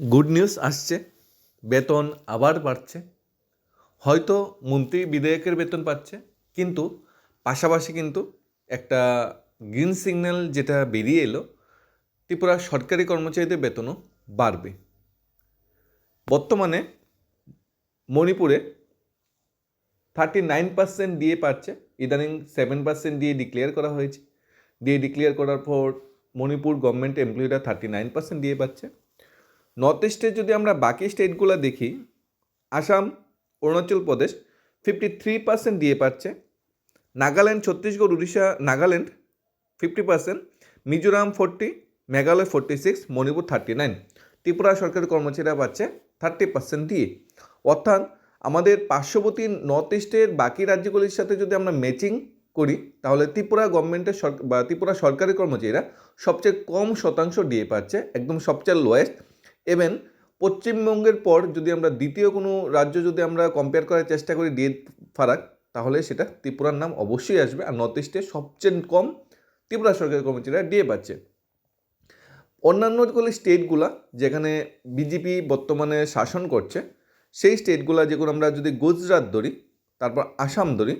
Good news আসছে, বেতন আবার বাড়ছে। হয়তো মন্ত্রী বিধায়কের বেতন পাচ্ছে, কিন্তু পাশাপাশি কিন্তু একটা গ্রিন সিগন্যাল যেটা বেরিয়ে এলো, ত্রিপুরা সরকারি কর্মচারীদের বেতনও বাড়বে। বর্তমানে মণিপুরে থার্টি নাইন পার্সেন্ট দিয়ে পাচ্ছে, ইদানিং সেভেন পার্সেন্ট দিয়ে ডিক্লেয়ার করা হয়েছে। দিয়ে ডিক্লেয়ার করার পর মণিপুর গভর্নমেন্ট এমপ্লয়িরা থার্টি নাইন পার্সেন্ট দিয়ে পাচ্ছে। নর্থ ইস্টে যদি আমরা বাকি স্টেটগুলো দেখি Assam Arunachal Pradesh fifty three percent দিয়ে পাচ্ছে Nagaland Chhattisgarh Orissa Nagaland fifty percent Mizoram forty Meghalaya forty six Manipur thirty nine Tripura সরকারি কর্মচারীরা পাচ্ছে থার্টি পার্সেন্ট দিয়ে। অর্থাৎ আমাদের পার্শ্ববর্তী নর্থ ইস্টের বাকি রাজ্যগুলির সাথে যদি আমরা ম্যাচিং করি, তাহলে ত্রিপুরা গভর্নমেন্টের বা ত্রিপুরা সরকারি কর্মচারীরা সবচেয়ে কম শতাংশ দিয়ে পাচ্ছে একদম সবচেয়ে লোয়েস্ট এবং পশ্চিমবঙ্গের পর যদি আমরা দ্বিতীয় কোনো রাজ্য যদি আমরা কম্পেয়ার করার চেষ্টা করি দিয়ে ফারাক, তাহলে সেটা ত্রিপুরার নাম অবশ্যই আসবে আর নর্থ ইস্টে সবচেয়ে কম ত্রিপুরা সরকারি কর্মচারীরা দিয়ে পাচ্ছে। অন্যান্যগুলি স্টেটগুলা যেখানে বিজেপি বর্তমানে শাসন করছে, সেই স্টেটগুলা যেগুলো আমরা যদি গুজরাট ধরি, তারপর আসাম ধরি,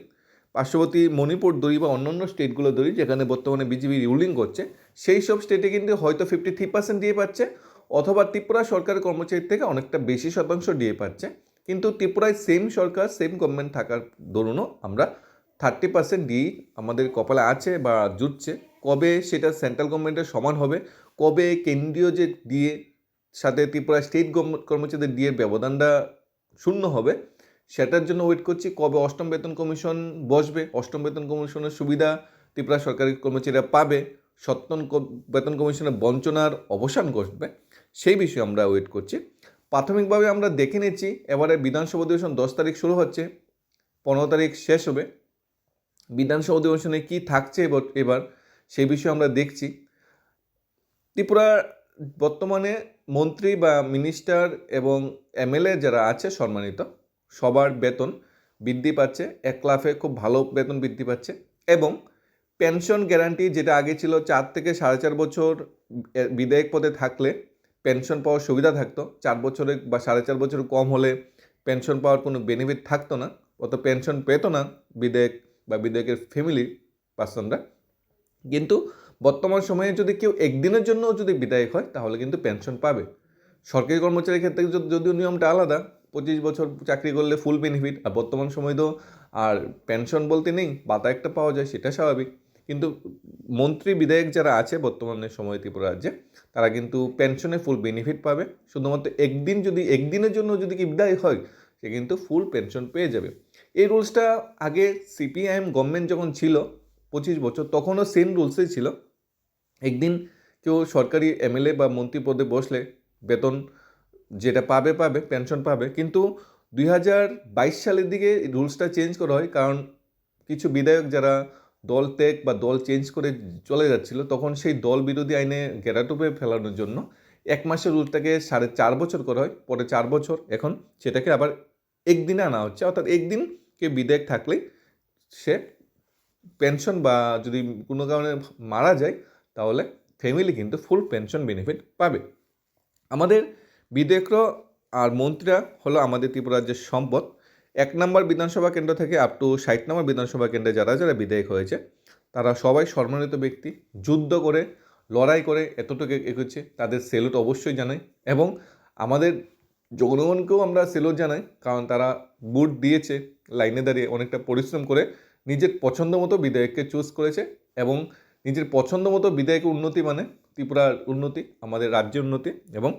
পার্শ্ববর্তী মণিপুর ধরি বা অন্যান্য স্টেটগুলো ধরি যেখানে বর্তমানে বিজেপি রুলিং করছে, সেই সব স্টেটে কিন্তু হয়তো ফিফটি থ্রি পার্সেন্ট দিয়ে পাচ্ছে অথবা ত্রিপুরা সরকারি কর্মচারীর থেকে অনেকটা বেশি শতাংশ দিয়ে পাচ্ছে, কিন্তু ত্রিপুরায় সেম সরকার সেম গভর্নমেন্ট থাকার দরুনও আমরা থার্টি পার্সেন্ট দিয়েই আমাদের কপালে আছে বা জুটছে। কবে সেটা সেন্ট্রাল গভর্নমেন্টের সমান হবে, কবে কেন্দ্রীয় যে ডিএ, সাথে ত্রিপুরা স্টেট কর্মচারীদের দিয়ে ব্যবধানটা শূন্য হবে, সেটার জন্য ওয়েট করছি, কবে অষ্টম বেতন কমিশন বসবে, অষ্টম বেতন কমিশনের সুবিধা ত্রিপুরা সরকারি কর্মচারীরা পাবে সপ্তম বেতন কমিশনের বঞ্চনার অবসান ঘটবে। সেই বিষয়ে আমরা ওয়েট করছি। প্রাথমিকভাবে আমরা দেখে নিচ্ছি, এবারে বিধানসভা অধিবেশন দশ তারিখ শুরু হচ্ছে, পনেরো তারিখ শেষ হবে। বিধানসভা অধিবেশনে কী থাকছে এবার সেই বিষয়ে আমরা দেখছি। ত্রিপুরা বর্তমানে মন্ত্রী বা মিনিস্টার এবং এমএলএ যারা আছে সম্মানিত, সবার বেতন বৃদ্ধি পাচ্ছে, এক লাফে খুব ভালো বেতন বৃদ্ধি পাচ্ছে এবং পেনশন গ্যারান্টি যেটা আগে ছিল চার থেকে সাড়ে চার বছর বিধায়ক পদে থাকলে পেনশন পাওয়ার সুবিধা থাকতো। চার বছরে বা সাড়ে চার বছর কম হলে পেনশন পাওয়ার কোনো বেনিফিট থাকতো না। অত পেনশন পেতো না বিধায়ক বা বিধায়কের ফ্যামিলি পার্সনরা কিন্তু বর্তমান সময়ে যদি কেউ একদিনের জন্য যদি বিধায়ক হয়, তাহলে কিন্তু পেনশন পাবে। সরকারি কর্মচারীর ক্ষেত্রে যদিও নিয়মটা আলাদা, পঁচিশ বছর চাকরি করলে ফুল বেনিফিট আর বর্তমান সময় তো আর পেনশন বলতে নেই বাতা একটা পাওয়া যায়, সেটা স্বাভাবিক। কিন্তু মন্ত্রী বিধায়ক যারা আছে বর্তমানে সময় ত্রিপুরা রাজ্যে, তারা কিন্তু পেনশনে ফুল বেনিফিট পাবে। শুধুমাত্র একদিন যদি, একদিনের জন্য যদি কি বিদায় হয়, সে কিন্তু ফুল পেনশন পেয়ে যাবে। এই রুলসটা আগে সিপিআইএম গভর্নমেন্ট যখন ছিল, পঁচিশ বছর, তখনও সেম রুলসই ছিল। একদিন কেউ সরকারি এমএলএ বা মন্ত্রী পদে বসলে বেতন যেটা পাবে পাবে পেনশন পাবে। কিন্তু দুই হাজার বাইশ সালের দিকে রুলসটা চেঞ্জ করা হয়, কারণ কিছু বিধায়ক যারা দল ত্যাগ বা দল চেঞ্জ করে চলে যাচ্ছিল, তখন সেই দল বিরোধী আইনে গেরাটুপে ফেলানোর জন্য এক মাসের রুলটাকে সাড়ে চার বছর করা হয়, পরে চার বছর। এখন সেটাকে আবার একদিনে আনা হচ্ছে, অর্থাৎ একদিন কে বিধায়ক থাকলেই সে পেনশন বা যদি কোনো কারণে মারা যায়, তাহলে ফ্যামিলি কিন্তু ফুল পেনশন বেনিফিট পাবে। আমাদের বিধায়করা আর মন্ত্রীরা হলো আমাদের ত্রিপুরা রাজ্যের সম্পদ। এক নম্বর বিধানসভা কেন্দ্র থেকে আপ টু ষাট নম্বর বিধানসভা কেন্দ্রে যারা যারা বিধায়ক হয়েছে, তারা সবাই সম্মানিত ব্যক্তি, যুদ্ধ করে, লড়াই করে এতটুকু এগোচ্ছে, তাদের সেলুট অবশ্যই জানাই এবং আমাদের জনগণকেও আমরা সেলুট জানাই, কারণ তারা বুট দিয়েছে লাইনে দাঁড়িয়ে অনেকটা পরিশ্রম করে নিজের পছন্দ মতো বিধায়ককে চুজ করেছে এবং নিজের পছন্দ মতো বিধায়কের উন্নতি মানে ত্রিপুরার উন্নতি, আমাদের রাজ্যের উন্নতি এবং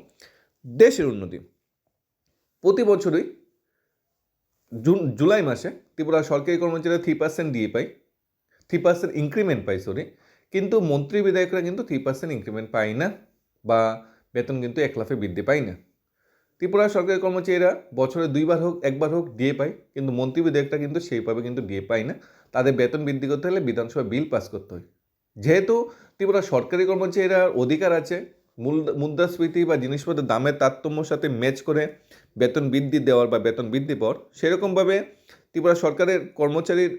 দেশের উন্নতি। প্রতি বছরই জুন, জুলাই মাসে ত্রিপুরা সরকারি কর্মচারীরা থ্রি পার্সেন্ট দিয়ে পায়। থ্রি পার্সেন্ট ইনক্রিমেন্ট পায় সরি কিন্তু মন্ত্রী বিধায়করা কিন্তু থ্রি পার্সেন্ট ইনক্রিমেন্ট পায় না বা বেতন কিন্তু এক লাফে বৃদ্ধি পায় না। ত্রিপুরা সরকারি কর্মচারীরা বছরে দুইবার হোক, একবার হোক দিয়ে পায়, কিন্তু মন্ত্রী বিধায়কটা কিন্তু সেইভাবে কিন্তু দিয়ে পায় না। তাদের বেতন বৃদ্ধি করতে হলে বিধানসভা বিল পাস করতে হয়। যেহেতু ত্রিপুরা সরকারি কর্মচারীরা অধিকার আছে, মূল, মুদ্রাস্ফীতি বা জিনিসপত্রের দামের তারতম্যর সাথে ম্যাচ করে বেতন বৃদ্ধি দেওয়ার বা বেতন বৃদ্ধি পর সেরকমভাবে ত্রিপুরা সরকারের কর্মচারীর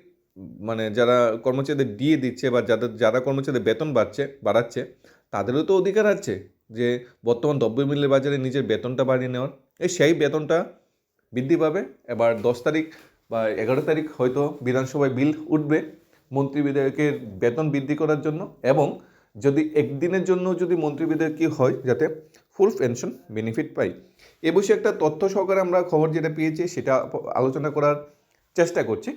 মানে যারা কর্মচারীদের দিয়ে দিচ্ছে বা যাদের, যারা কর্মচারীদের বেতন বাড়ছে, বাড়াচ্ছে, তাদেরও তো অধিকার আছে যে বর্তমান দ্রব্যমূল্যের বাজারে নিজের বেতনটা বাড়িয়ে নেওয়ার। এই সেই বেতনটা বৃদ্ধি পাবে। এবার দশ তারিখ বা এগারো তারিখ হয়তো বিধানসভায় বিল উঠবে মন্ত্রী বিধায়কের বেতন বৃদ্ধি করার জন্য এবং যদি একদিনের জন্য যদি মন্ত্রী বিধায়ক কি হয় যাতে ফুল পেনশন বেনিফিট পাই। এ বিষয়ে একটা তথ্য সহকারে আমরা খবর যেটা পেয়েছি, সেটা আলোচনা করার চেষ্টা করছি।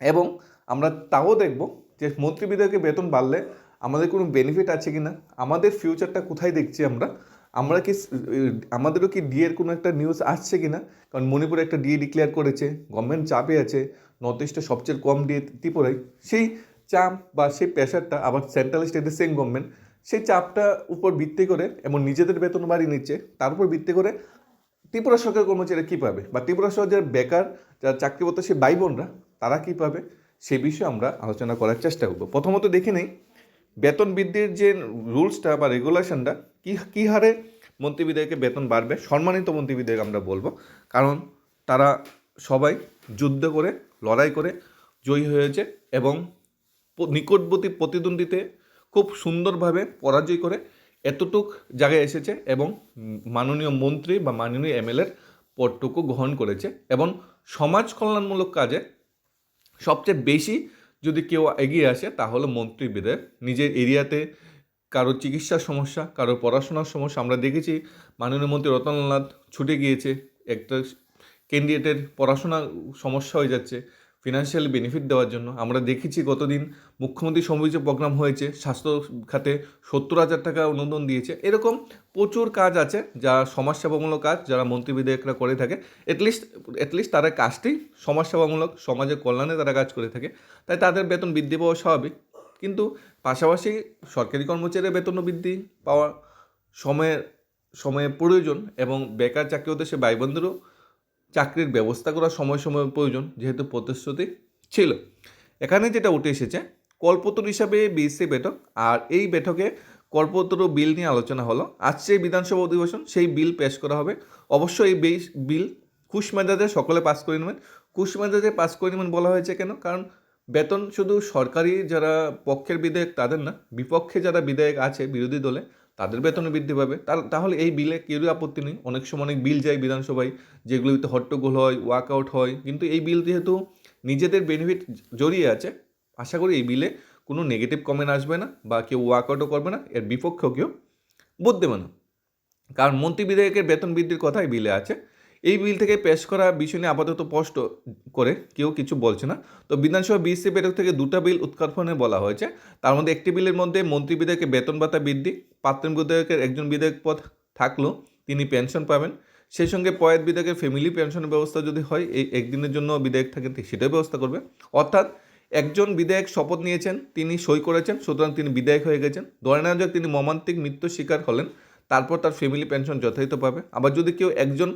এবং আমরা তাও দেখব যে মন্ত্রী বিধায়কের বেতন বাড়লে আমাদের কোনো বেনিফিট আছে কি না আমাদের ফিউচারটা কোথায় দেখছি আমরা আমরা কি আমাদেরও কি ডিএর কোনো একটা নিউজ আসছে কি না কারণ মণিপুরে একটা ডিএ ডিক্লেয়ার করেছে গভর্নমেন্ট চাপে আছে নর্থ ইস্টে সবচেয়ে কম ডিএ ত্রিপুরায়। সেই চাপ বা সেই প্রেশারটা আবার সেন্ট্রাল স্টেটের সেম গভর্নমেন্ট সেই চাপটা উপর ভিত্তি করে এবং নিজেদের বেতন বাড়িয়ে নিচ্ছে, তার উপর ভিত্তি করে ত্রিপুরা সরকার কর্মচারীরা কী পাবে? বা ত্রিপুরা সরকার যারা বেকার, যারা চাকরিরত সে ভাই বোনরা, তারা কী পাবে? সে বিষয়ে আমরা আলোচনা করার চেষ্টা করব। প্রথমত দেখে নেই, বেতন বৃদ্ধির যে রুলসটা বা রেগুলেশনটা, কী কী হারে মন্ত্রী বিধায়কের বেতন বাড়বে? সম্মানিত মন্ত্রী বিধায়ক আমরা বলব, কারণ তারা সবাই যুদ্ধ করে, লড়াই করে জয়ী হয়েছে এবং নিকটবর্তী প্রতিদ্বন্দ্বীতে খুব সুন্দরভাবে পরাজয় করে এতটুক জায়গায় এসেছে এবং মাননীয় মন্ত্রী বা মাননীয় এমএলএর পদটুকু গ্রহণ করেছে এবং সমাজ কল্যাণমূলক কাজে সবচেয়ে বেশি যদি কেউ এগিয়ে আসে, তাহলে মন্ত্রী বিধায়ক নিজের এরিয়াতে কারও চিকিৎসার সমস্যা, কারও পড়াশোনার সমস্যা আমরা দেখেছি। মাননীয় মন্ত্রী রতনলাল ছুটে গিয়েছে, একটা ক্যান্ডিডেটের পড়াশোনা সমস্যা হয়ে যাচ্ছে। ফিনান্সিয়াল বেনিফিট দেওয়ার জন্য। আমরা দেখেছি গতদিন মুখ্যমন্ত্রী সমৃদ্ধ প্রোগ্রাম হয়েছে, স্বাস্থ্য খাতে সত্তর হাজার টাকা অনুদান দিয়েছে। এরকম প্রচুর কাজ আছে যা সমাজসেবামূলক কাজ, যারা মন্ত্রী বিধায়করা করে থাকে। এটলিস্ট এটলিস্ট তারা কাজটি সমাজসেবামূলক, সমাজের কল্যাণে তারা কাজ করে থাকে। তাই তাদের বেতন বৃদ্ধি পাওয়া স্বাভাবিক। কিন্তু পাশাপাশি সরকারি কর্মচারীর বেতনও বৃদ্ধি পাওয়া সময়ের সময়ে প্রয়োজন এবং বেকার চাকরিরত সে ভাই বোনদেরও চাকরির ব্যবস্থা করার সময় সময় প্রয়োজন যেহেতু প্রতিশ্রুতি ছিল। এখানে যেটা উঠে এসেছে, কল্পতরু হিসাবে বিএসসি বেঠক আর এই বেঠকে কল্পতরু বিল নিয়ে আলোচনা হলো। আজকে বিধানসভা অধিবেশন, সেই বিল পেশ করা হবে। অবশ্যই এই বিল খুশ মেজাজে সকলে পাস করে নেবেন। খুশ মেজাজে পাস করে নেবেন বলা হয়েছে কেন? কারণ বেতন শুধু সরকারি যারা পক্ষের বিধায়ক তাদের না, বিপক্ষে যারা বিধায়ক আছে, বিরোধী দলে তাদের বেতন বৃদ্ধি পাবে। তাহলে এই বিলে কেউই আপত্তি নেই। অনেক সময় অনেক বিল যায় বিধানসভায়, যেগুলিতে হট্টগোল হয়, ওয়াকআউট হয়। কিন্তু এই বিল যেহেতু নিজেদের বেনিফিট জড়িয়ে আছে, আশা করি এই বিলে কোনো নেগেটিভ কমেন্ট আসবে না বা কেউ ওয়াকআউটও করবে না। এর বিপক্ষেও কেউ বুঝদেবে না কারণ মন্ত্রী বিধায়কের বেতন বৃদ্ধির কথাই বিলে আছে। এই বিল থেকে পেশ করা বিষয় নিয়ে আপাতত স্পষ্ট করে কেউ কিছু বলছে না। তো বিধানসভা বিএসসি বেতক থেকে দুটো বিল উৎকার্পণে বলা হয়েছে। তার মধ্যে একটি বিলের মধ্যে মন্ত্রী বিধায়কের বেতন ভাতা বৃদ্ধি, প্রাক্তন বিধায়কের একজন বিধায়ক পদ থাকলেও তিনি পেনশন পাবেন। সেই সঙ্গে পয়েত বিধায়কের ফ্যামিলি পেনশনের ব্যবস্থা যদি হয়, এই একদিনের জন্য বিধায়ক থাকেন সেটাও ব্যবস্থা করবে অর্থাৎ একজন বিধায়ক শপথ নিয়েছেন, তিনি সই করেছেন, সুতরাং তিনি বিধায়ক হয়ে গেছেন। ধরে নেওয়া যাক তিনি মর্মান্তিক মৃত্যুর শিকার হলেন, তারপর তার ফ্যামিলি পেনশন যথাযথ পাবে। আবার যদি কেউ একজন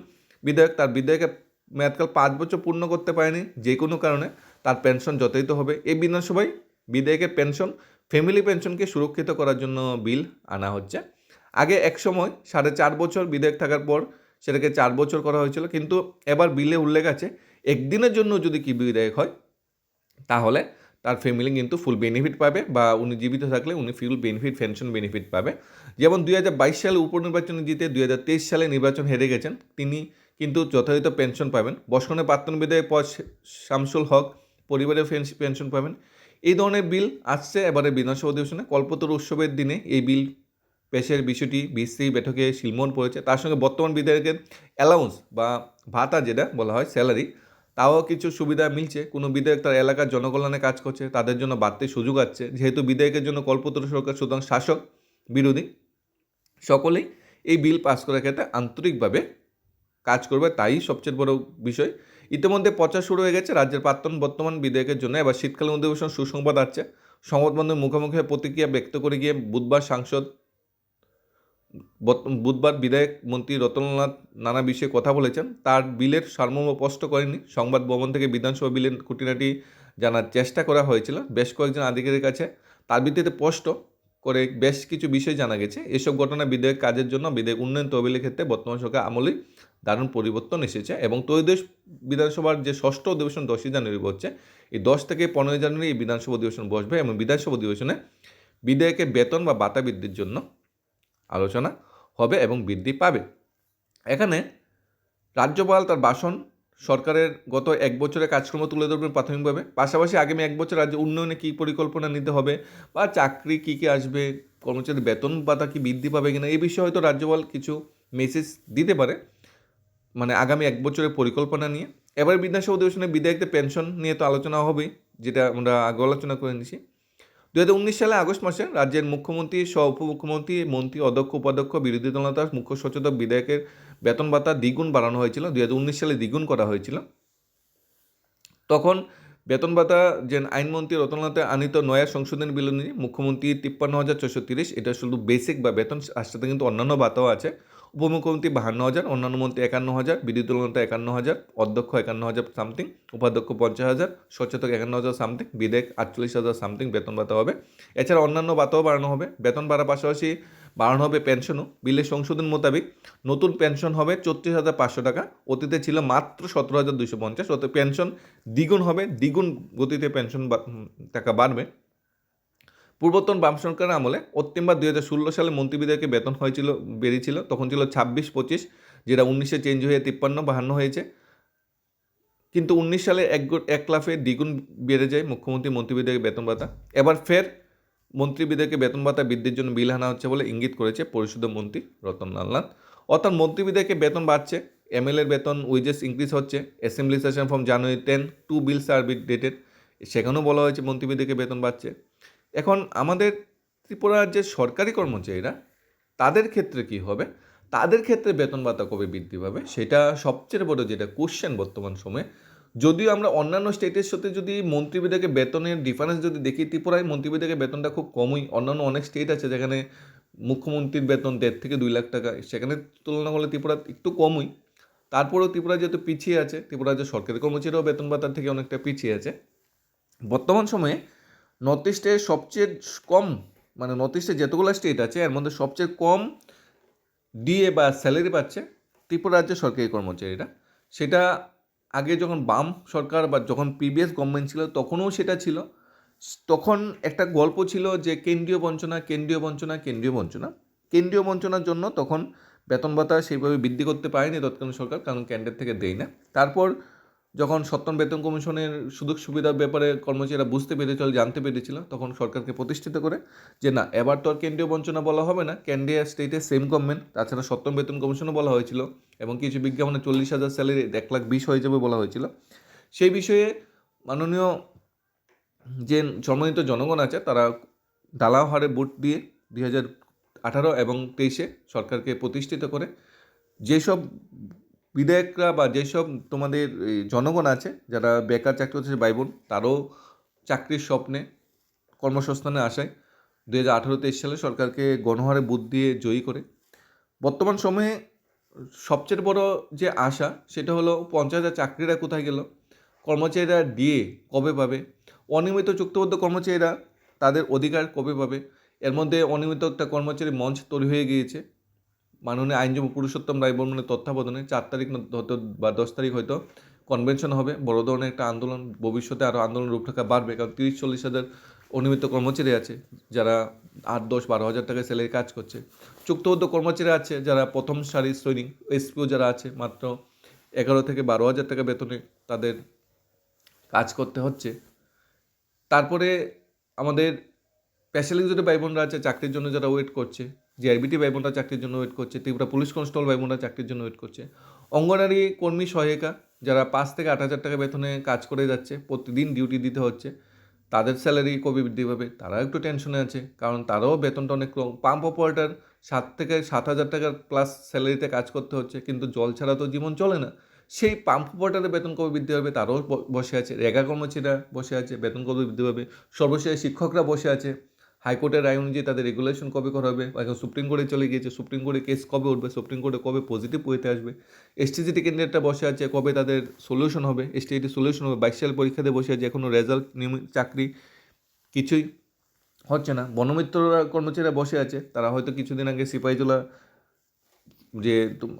বিধায়ক তার বিধায়কের মেয়াদকাল পাঁচ বছর পূর্ণ করতে পারেনি, যে কোনো কারণে তার পেনশন যথাযথ হবে। এই বিধানসভায় বিধায়কের পেনশন, ফ্যামিলি পেনশনকে সুরক্ষিত করার জন্য বিল আনা হচ্ছে। আগে এক সময় সাড়ে চার বছর বিধায়ক থাকার পর সেটাকে চার বছর করা হয়েছিল, কিন্তু এবার বিলে উল্লেখ আছে, একদিনের জন্য যদি কি বিধায়ক হয়, তাহলে তার ফ্যামিলি কিন্তু ফুল বেনিফিট পাবে বা উনি জীবিত থাকলে উনি ফুল বেনিফিট পেনশন বেনিফিট পাবে। যেমন দুই হাজার বাইশ সালে উপনির্বাচনে জিতে দুই হাজার তেইশ সালে নির্বাচন হেরে গেছেন, তিনি কিন্তু যথাযথ পেনশন পাবেন। বসকনে প্রাক্তন বিধায়ক পদ শামসুল হক, পরিবারের পেনশ- পেনশন পাবেন। এই ধরনের বিল আসছে এবারে বিধানসভা অধিবেশনে। কল্পতরু উৎসবের দিনে এই বিল পেশের বিষয়টি বিসি বৈঠকে শিলমোহন পড়েছে। তার সঙ্গে বর্তমান বিধায়কের অ্যালাউন্স বা ভাতা যেটা বলা হয় স্যালারি তাও কিছু সুবিধা মিলছে। কোনো বিধায়ক তার এলাকার জনকল্যাণে কাজ করছে, তাদের জন্য বাড়তি সুযোগ আছে যেহেতু বিধায়কের জন্য কল্পতরু সরকার সুতরাং শাসক বিরোধী, সকলেই এই বিল পাস করার ক্ষেত্রে আন্তরিকভাবে কাজ করবে তাই সবচেয়ে বড় বিষয়। ইতিমধ্যে প্রচার শুরু হয়ে গেছে রাজ্যের প্রাক্তন বর্তমান বিধায়কের জন্য। এবার শীতকালীন অধিবেশন সুসংবাদ আসছে। সংবাদবন্ধের মুখোমুখি প্রতিক্রিয়া ব্যক্ত করে গিয়ে বুধবার সাংসদ বুধবার বিধায়ক মন্ত্রী রতনলাল নানা বিষয়ে কথা বলেছেন। তার বিলের সারমর্ম স্পষ্ট করেনি সংবাদ ভবন থেকে বিধানসভা বিলের খুঁটিনাটি জানার চেষ্টা করা হয়েছিল। বেশ কয়েকজন আধিকারিকের কাছে তার ভিত্তিতে স্পষ্ট করে বেশ কিছু বিষয় জানা গেছে। এসব ঘটনা বিধায়ক কাজের জন্য বিধায়ক উন্নয়ন তহবিলের ক্ষেত্রে বর্তমান সরকার আমলেই দারুণ পরিবর্তন এসেছে এবং ত্রয়োদশ বিধানসভার যে ষষ্ঠ অধিবেশন দশই জানুয়ারি হচ্ছে, এই দশ থেকে পনেরোই জানুয়ারি এই বিধানসভা অধিবেশন বসবে এবং বিধানসভা অধিবেশনে বিধায়কের বেতন বা ভাতা বৃদ্ধির জন্য আলোচনা হবে এবং বৃদ্ধি পাবে। এখানে রাজ্যপাল তার ভাষণ সরকারের গত এক বছরের কাজকর্ম তুলে ধরবেন প্রাথমিকভাবে, পাশাপাশি আগামী এক বছর রাজ্য উন্নয়নে কী পরিকল্পনা নিতে হবে বা চাকরি কী কী আসবে কর্মচারীর বেতন ভাতা কি বৃদ্ধি পাবে কিনা, এই বিষয়ে হয়তো রাজ্যপাল কিছু মেসেজ দিতে পারে। মানে আগামী এক বছরের পরিকল্পনা নিয়ে। এবার বিধানসভা অধিবেশনে বিধায়কদের পেনশন নিয়ে তো আলোচনা হবেই, যেটা আমরা আগে আলোচনা করে নিয়েছি। দু হাজার উনিশ সালে আগস্ট মাসে রাজ্যের মুখ্যমন্ত্রী, সহ উপমুখ্যমন্ত্রী, মন্ত্রী, অধ্যক্ষ, উপাধ্যক্ষ, বিরোধী দলনেতা মুখ্য সচেতক, বিধায়কের বেতন ভাতা দ্বিগুণ বাড়ানো হয়েছিল দু হাজার উনিশ সালে দ্বিগুণ করা হয়েছিল। তখন বেতন ভাতা যে আইনমন্ত্রী রতনলাতে আনিত নয়া সংশোধনী বিল অনুযায়ী মুখ্যমন্ত্রী তিপ্পান্ন হাজার ছশো তিরিশ, এটা শুধু বেসিক বা বেতন আর সাথে কিন্তু অন্যান্য ভাতাও আছে। উপমুখ্যমন্ত্রী বাহান্ন হাজার, অন্যান্য মন্ত্রী একান্ন হাজার বিরোধী দলনেতা একান্ন হাজার, অধ্যক্ষ একান্ন হাজার সামথিং, উপাধ্যক্ষ পঞ্চাশ হাজার, সচেতক একান্ন হাজার সামথিং, বিধায়ক আটচল্লিশ হাজার সামথিং, বেতন ভাতা হবে। এছাড়া অন্যান্য ভাতাও বাড়ানো হবে। বেতন বাড়ার পাশাপাশি বাড়ানো হবে পেনশনও। বিলের সংশোধন মোতাবেক নতুন পেনশন হবে চৌত্রিশ হাজার পাঁচশো টাকা। অতীতে ছিল মাত্র সতেরো হাজার দুশো পঞ্চাশ। অর্থাৎ পেনশন দ্বিগুণ হবে। দ্বিগুণ গতিতে পেনশন টাকা বাড়বে। পূর্বতন বাম সরকারের আমলে অত্তিমবার দুই হাজার ষোলো সালে মন্ত্রীবিদয়কে বেতন হয়েছিল, বেরিয়েছিল, তখন ছিল ছাব্বিশ পঁচিশ, যেটা উনিশে চেঞ্জ হয়ে তিপ্পান্ন, বাহান্ন হয়েছে। কিন্তু উনিশ সালে এক এক লাফে দ্বিগুণ বেড়ে যায় মুখ্যমন্ত্রী মন্ত্রীবিদয়কে বেতন ভাতা। এবার ফের মন্ত্রীবিদয়কে বেতন ভাতা বৃদ্ধির জন্য বিল আনা হচ্ছে বলে ইঙ্গিত করেছে পরিষদ মন্ত্রী রতন লালনাথ অর্থাৎ মন্ত্রীবিদয়কে বেতন বাড়ছে, এমএলএর বেতন উইজেস ইনক্রিজ হচ্ছে assembly session from January ten to bills are be dated সেখানেও বলা হয়েছে মন্ত্রীবিদয়কে বেতন বাড়ছে। এখন আমাদের ত্রিপুরার যে সরকারি কর্মচারীরা, তাদের ক্ষেত্রে কি হবে? তাদের ক্ষেত্রে বেতন ভাতা কবে বৃদ্ধি পাবে? সেটা সবচেয়ে বড় যেটা কোশ্চেন বর্তমান সময়ে। যদিও আমরা অন্যান্য স্টেটের সাথে যদি মন্ত্রীবিদকে বেতনের ডিফারেন্স যদি দেখি, ত্রিপুরায় মন্ত্রীবিদকে বেতনটা খুব কমই। অন্যান্য অনেক স্টেট আছে যেখানে মুখ্যমন্ত্রীর বেতন দেড় থেকে দুই লাখ টাকা। সেখানে তুলনা করলে ত্রিপুরা একটু কমই। তারপরেও ত্রিপুরা যেহেতু পিছিয়ে আছে ত্রিপুরা যে সরকারি কর্মচারীরাও বেতন ভাতার থেকে অনেকটা পিছিয়ে আছে। বর্তমান সময়ে নর্থ ইস্টে সবচেয়ে কম মানে নর্থ ইস্টে যতগুলো স্টেট আছে, এর মধ্যে সবচেয়ে কম ডিএ বা স্যালারি পাচ্ছে ত্রিপুরা রাজ্যের সরকারি কর্মচারীরা। সেটা আগে যখন বাম সরকার বা যখন প্রিভিয়াস গভর্নমেন্ট ছিল, তখনও সেটা ছিল। তখন একটা গল্প ছিল যে কেন্দ্রীয় বঞ্চনা কেন্দ্রীয় বঞ্চনা কেন্দ্রীয় বঞ্চনা। কেন্দ্রীয় বঞ্চনার জন্য তখন বেতন ভাতা সেইভাবে বৃদ্ধি করতে পারেনি তৎকালীন সরকার, কারণ কেন্দ্রের থেকে দেয় না তারপর যখন সপ্তম বেতন কমিশনের সুযোগ সুবিধার ব্যাপারে কর্মচারীরা বুঝতে পেরেছিল, জানতে পেরেছিল, তখন সরকারকে প্রতিষ্ঠিত করে যে না, এবার তো আর কেন্দ্রীয় বঞ্চনা বলা হবে না। কেন্দ্রীয় স্টেটে সেম গভর্নমেন্ট তাছাড়া সপ্তম বেতন কমিশনও বলা হয়েছিল এবং কিছু বিজ্ঞাপনে চল্লিশ হাজার স্যালারি এক লাখ বিশ হয়ে যাবে বলা হয়েছিল। সেই বিষয়ে মাননীয় যে সম্মানিত জনগণ আছে, তারা ডালাও হারে ভোট দিয়ে দুই হাজার আঠারো এবং তেইশে সরকারকে প্রতিষ্ঠিত করে যেসব বিধায়করা বা যেসব তোমাদের জনগণ আছে, যারা বেকার চাকরি হচ্ছে ভাই বোন তারও চাকরির স্বপ্নে, কর্মসংস্থানে আশায় দু হাজার আঠারো তেইশ সালে সরকারকে গণহারে বুথ দিয়ে জয়ী করে। বর্তমান সময়ে সবচেয়ে বড় যে আশা, সেটা হলো পঞ্চাশ হাজার চাকরিরা কোথায় গেল, কর্মচারীরা দিয়ে কবে পাবে, অনিয়মিত চুক্তিবদ্ধ কর্মচারীরা তাদের অধিকার কবে পাবে, এর মধ্যে অনিয়মিত একটা কর্মচারী মঞ্চ তৈরি হয়ে গিয়েছে। মাননীয় আইনজীবী পুরুষোত্তম রায় বর্মনের তত্ত্বাবধানে চার তারিখ হয়তো বা দশ তারিখ হয়তো কনভেনশন হবে। বড় ধরনের একটা আন্দোলন, ভবিষ্যতে আরও আন্দোলন রূপরেখা বাড়বে। কারণ তিরিশ, চল্লিশ হাজার অনিয়মিত কর্মচারী আছে, যারা আট, দশ, বারো হাজার টাকা স্যালারি কাজ করছে। চুক্তিবদ্ধ কর্মচারী আছে, যারা প্রথম সারির সৈনিক এসপিও যারা আছে, মাত্র এগারো থেকে বারো হাজার টাকা বেতনে তাদের কাজ করতে হচ্ছে। তারপরে আমাদের স্পেশালিস্ট ভাই বোনরা আছে, চাকরির জন্য যারা ওয়েট করছে জিআরবিটি ভাই বোনরা চাকরির জন্য ওয়েট করছে, ত্রিপুরা পুলিশ কনস্টেবল ভাই বোনরা চাকরির জন্য ওয়েট করছে। অঙ্গনারী কর্মী সহায়িকা যারা পাঁচ থেকে আট হাজার টাকা বেতনে কাজ করে যাচ্ছে, প্রতিদিন ডিউটি দিতে হচ্ছে, তাদের স্যালারি কবে বৃদ্ধি পাবে? তারাও একটু টেনশনে আছে, কারণ তারাও বেতনটা অনেক কম। পাম্প অপারেটার সাত থেকে সাত হাজার টাকার প্লাস স্যালারিতে কাজ করতে হচ্ছে, কিন্তু জল ছাড়া তো জীবন চলে না। সেই পাম্প অপারেটারের বেতন কবে বৃদ্ধি পাবে? তারাও বসে আছে। রেগা কর্মচারীরা বসে আছে, বেতন কবে বৃদ্ধি পাবে? সর্বশেষ শিক্ষকরা বসে আছে। হাইকোর্টের রায় অনুযায়ী তাদের রেগুলেশন কবে করা হবে? এখন সুপ্রিম কোর্টে চলে গিয়েছে, সুপ্রিম কোর্টে কেস কবে উঠবে, সুপ্রিম কোর্টে কবে পজিটিভ ওয়েতে আসবে? এসটিজিটি কেন্দ্রেরটা বসে আছে, কবে তাদের সলিউশন হবে? এসটিজিটি সলিউশন হবে, বাইশ সাল পরীক্ষা দিয়ে বসে আছে এখনও রেজাল্ট চাকরি কিছুই হচ্ছে না। বনমিত্ররা, কর্মচারীরা বসে আছে, তারা হয়তো কিছুদিন আগে সিপাহীজলা যে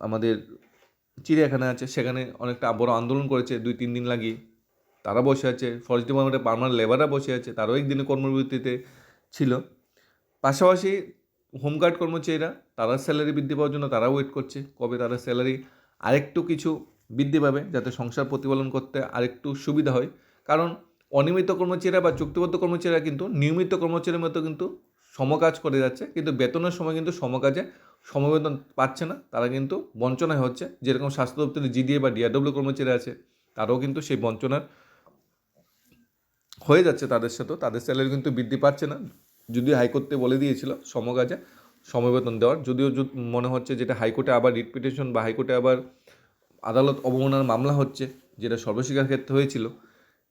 আমাদের চিড়িয়াখানা আছে, সেখানে অনেকটা বড় আন্দোলন করেছে, দুই, তিন দিন লাগিয়ে। তারা বসে আছে ফরেস্ট ডিপার্টমেন্টের পার্মানেন্ট লেবাররা বসে আছে, তারাও একদিনে কর্মবিরতিতে ছিল। পাশাপাশি হোমগার্ড কর্মচারীরা তারা স্যালারি বৃদ্ধি পাওয়ার জন্য তারা ওয়েট করছে। কবে তারা স্যালারি আরেকটু কিছু বৃদ্ধি পাবে, যাতে সংসার প্রতিপালন করতে আরেকটু সুবিধা হয়। কারণ অনিয়মিত কর্মচারীরা বা চুক্তিবদ্ধ কর্মচারীরা কিন্তু নিয়মিত কর্মচারীর মতো কিন্তু সমকাজ করে যাচ্ছে। কিন্তু বেতনের সময় কিন্তু সমকাজে সমবেতন পাচ্ছে না। তারা কিন্তু বঞ্চনায় হচ্ছে। যেরকম স্বাস্থ্য দপ্তরে জিডিএ বা ডিআরডব্লিউ কর্মচারী আছে, তারাও কিন্তু সেই বঞ্চনার হয়ে যাচ্ছে তাদের সাথেও, তাদের স্যালারি কিন্তু বৃদ্ধি পাচ্ছে না। যদিও হাইকোর্টে বলে দিয়েছিল সমকাজে সমবেতন দেওয়ার, যদিও যদ- মনে হচ্ছে যেটা হাইকোর্টে আবার রিট পিটিশন বা হাইকোর্টে আবার আদালত অবমাননার মামলা হচ্ছে, যেটা সর্বশিক্ষার ক্ষেত্রে হয়েছিল।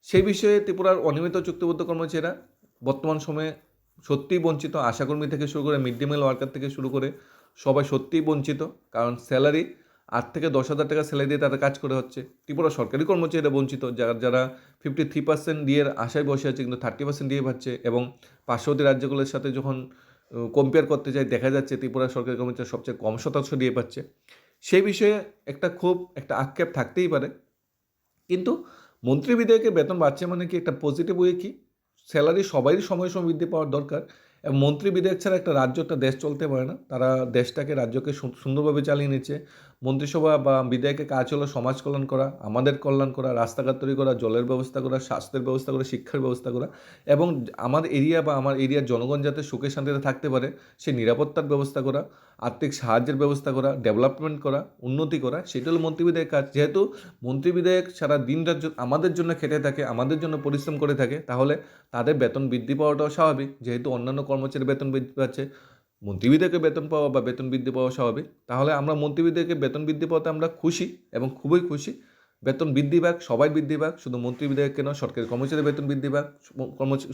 সেই বিষয়ে ত্রিপুরার অনিয়মিত চুক্তিবদ্ধ কর্মচারীরা বর্তমান সময়ে সত্যিই বঞ্চিত। আশাকর্মী থেকে শুরু করে মিড ডে মিল ওয়ার্কার থেকে শুরু করে সবাই সত্যিই বঞ্চিত, কারণ স্যালারি আট থেকে দশ হাজার টাকা স্যালারি দিয়ে তারা কাজ করে হচ্ছে। ত্রিপুরা সরকারি কর্মচারীরা বঞ্চিত, যারা যারা ফিফটি থ্রি পার্সেন্ট ডিএর আশায় বসে আছে কিন্তু থার্টি পার্সেন্ট ডিএ পাচ্ছে এবং পার্শ্ববর্তী রাজ্যগুলোর সাথে যখন কম্পেয়ার করতে চাই দেখা যাচ্ছে ত্রিপুরা সরকারি কর্মচারী সবচেয়ে কম শতাংশ ডিএ পাচ্ছে। সেই বিষয়ে একটা খুব একটা আক্ষেপ থাকতেই পারে। কিন্তু মন্ত্রী বিধায়কের বেতন বাড়ছে মানে কি একটা পজিটিভ ওয়ে কি? স্যালারি সবারই সময় সময় বৃদ্ধি পাওয়ার দরকার এবং মন্ত্রী বিধায়ক ছাড়া একটা রাজ্য একটা দেশ চলতে পারে না। তারা দেশটাকে রাজ্যকে সুন্দরভাবে চালিয়ে নিচ্ছে। মন্ত্রিসভা বা বিধায়কের কাজ হলো সমাজ কল্যাণ করা, আমাদের কল্যাণ করা, রাস্তাঘাট তৈরি করা, জলের ব্যবস্থা করা, স্বাস্থ্যের ব্যবস্থা করা, শিক্ষার ব্যবস্থা করা এবং আমার এরিয়া বা আমার এরিয়ার জনগণ যাতে সুখে শান্তিতে থাকতে পারে সে নিরাপত্তার ব্যবস্থা করা, আর্থিক সাহায্যের ব্যবস্থা করা, ডেভেলপমেন্ট করা, উন্নতি করা, সেটা হলো মন্ত্রী বিধায়ক কাজ। যেহেতু মন্ত্রী বিধায়ক সারা দিন রাত আমাদের জন্য খেটে থাকে, আমাদের জন্য পরিশ্রম করে থাকে, তাহলে তাদের বেতন বৃদ্ধি পাওয়াটাও স্বাভাবিক। যেহেতু অন্যান্য কর্মচারীর বেতন বৃদ্ধি পাচ্ছে মন্ত্রী বিধায়কের বেতন পাওয়া বা বেতন বৃদ্ধি পাওয়া স্বাভাবিক। তাহলে আমরা মন্ত্রী বিধায়কের বেতন বৃদ্ধি পাওয়াতে আমরা খুশি এবং খুবই খুশি। বেতন বৃদ্ধি পাক, সবাই বৃদ্ধি পাক, শুধু মন্ত্রী বিধায়ককে নয়, সরকারি কর্মচারী বেতন বৃদ্ধি পাক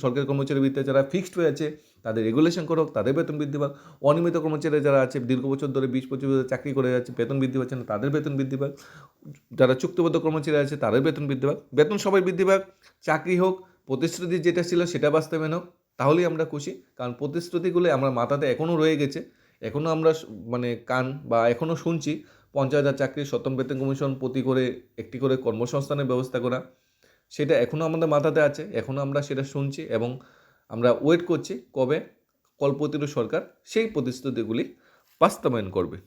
সরকারি কর্মচারী বৃত্তি যারা ফিক্সড হয়ে আছে, তাদের রেগুলেশন করুক, তাদের বেতন বৃদ্ধি পাক। অনিয়মিত কর্মচারী যারা আছে, দীর্ঘ বছর ধরে বিশ, পঁচিশ বছর চাকরি করে যাচ্ছে, বেতন বৃদ্ধি পাচ্ছে না, তাদের বেতন বৃদ্ধি পাক। যারা চুক্তিবদ্ধ কর্মচারী আছে, তাদের বেতন বৃদ্ধি পাক। বেতন সবাই বৃদ্ধি পাক। চাকরি হোক, প্রতিশ্রুতি যেটা ছিল সেটা বাস্তবায়ন হোক। তাহলেই আমরা খুশি। কারণ প্রতিশ্রুতিগুলো আমার মাথাতে এখনও রয়ে গেছে। এখনও আমরা মানে কান বা এখনও শুনছি পঞ্চাশ হাজার চাকরি সপ্তম বেতন কমিশন প্রতি করে, একটি করে কর্মসংস্থানের ব্যবস্থা করা। সেটা এখনও আমাদের মাথাতে আছে, এখনও আমরা সেটা শুনছি এবং আমরা ওয়েট করছি কবে কল্পতরু সরকার সেই প্রতিশ্রুতিগুলি বাস্তবায়ন করবে।